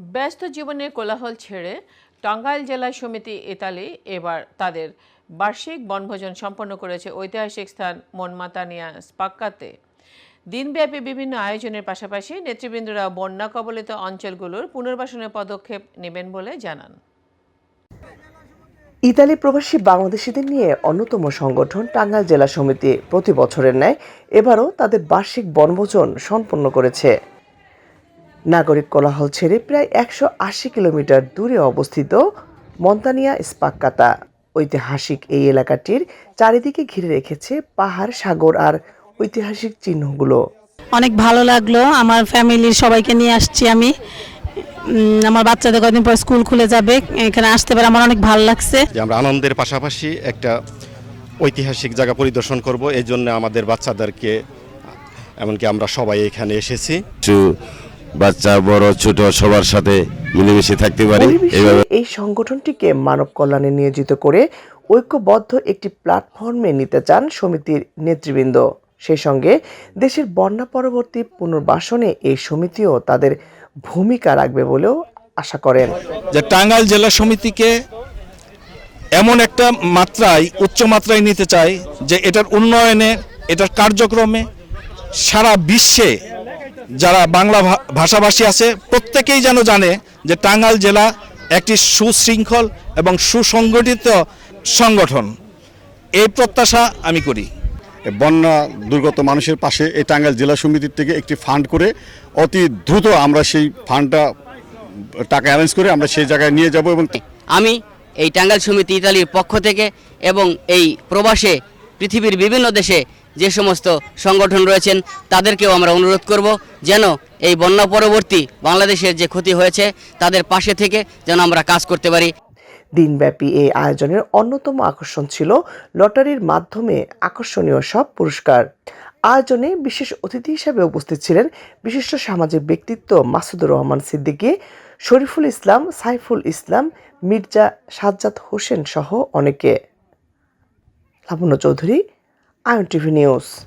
ব্যস্ত জীবনের কোলাহল ছেড়ে টাঙ্গাইল জেলা সমিতি ইতালি এবার তাদের বার্ষিক বনভোজন সম্পন্ন করেছে ঐতিহাসিক স্থান মনমাতানিয়া স্পাক্কাতে। দিনব্যাপী বিভিন্ন আয়োজনের পাশাপাশি নেতৃবৃন্দরা বন্যা কবলিত অঞ্চলগুলোর পুনর্বাসনের পদক্ষেপ নেবেন বলে জানান। ইতালি প্রবাসী বাংলাদেশিদের নিয়ে অন্যতম সংগঠন টাঙ্গাইল জেলা সমিতি প্রতি বছরের ন্যায় এবারও তাদের বার্ষিক বনভোজন সম্পন্ন করেছে। নাগরিক কোলাহল ছেড়ে প্রায় একশো আশি কিলোমিটার দূরে অবস্থিত মন্তানিয়া স্পাক্কাতা ঐতিহাসিক এই এলাকাটির চারিদিকে ঘিরে রেখেছে পাহাড় সাগর আর ঐতিহাসিক চিহ্নগুলো। অনেক ভালো লাগল। আমার ফ্যামিলির সবাইকে নিয়ে আসছি আমি। আমার বাচ্চাদের কদিন পর স্কুল খুলে যাবে। এখানে আসতে পারে আমার অনেক ভালো লাগছে। যে আমরা আনন্দের পাশাপাশি একটা ঐতিহাসিক জায়গা পরিদর্শন করব। এই জন্য আমাদের বাচ্চাদেরকে এমনকি আমরা সবাই এখানে এসেছি। বাচ্চা বড় ছোট সবার সাথে মিলেমিশে থাকতে পারি। এইভাবে এই সংগঠনটিকে মানব কল্যাণে নিয়োজিত করে ঐক্যবদ্ধ একটি প্ল্যাটফর্মে নিতে চান সমিতির নেতৃবৃন্দ। সেই সঙ্গে দেশের বন্যা পরবর্তী পুনর্বাসনে এই সমিতিও তাদের ভূমিকা রাখবে বলেও আশা করেন। যে টাঙ্গাইল জেলা সমিতিকে এমন একটা মাত্রায় উচ্চ মাত্রায় নিতে চাই যে এটার উন্নয়নে এটার কার্যক্রমে সারা বিশ্বে যারা বাংলা ভা- ভাষাভাষী আছে প্রত্যেকেই যেন জানে যে টাঙ্গাইল জেলা একটি সুশৃঙ্খল এবং সুসংগঠিত সংগঠন। এই প্রত্যাশা আমি করি। বন্যা দুর্গত মানুষের পাশে এই টাঙ্গাইল জেলা সমিতির থেকে একটি ফান্ড করে অতি দ্রুত আমরা সেই ফান্ডটা টাকা অ্যারেঞ্জ করে আমরা সেই জায়গায় নিয়ে যাব এবং আমি এই টাঙ্গাইল সমিতি ইতালির পক্ষ থেকে এবং এই প্রবাসে পৃথিবীর বিভিন্ন দেশে যে সমস্ত সংগঠন রয়েছেন, তাদেরকেও আমরা অনুরোধ করব যেন এই বন্যা পরবর্তী বাংলাদেশের যে ক্ষতি হয়েছে, তাদের পাশে থেকে যেন আমরা কাজ করতে পারি। দিনব্যাপী এই আয়োজনের অন্যতম আকর্ষণ ছিল লটারির মাধ্যমে আকর্ষণীয় সব পুরস্কার। আয়োজনে বিশেষ অতিথি হিসেবে উপস্থিত ছিলেন বিশিষ্ট সামাজিক ব্যক্তিত্ব মাসুদুর রহমান সিদ্দিকী, শরীফুল ইসলাম, সাইফুল ইসলাম, মির্জা সাজ্জাদ হোসেন সহ অনেকে। লাবণ্য চৌধুরী IOTV News.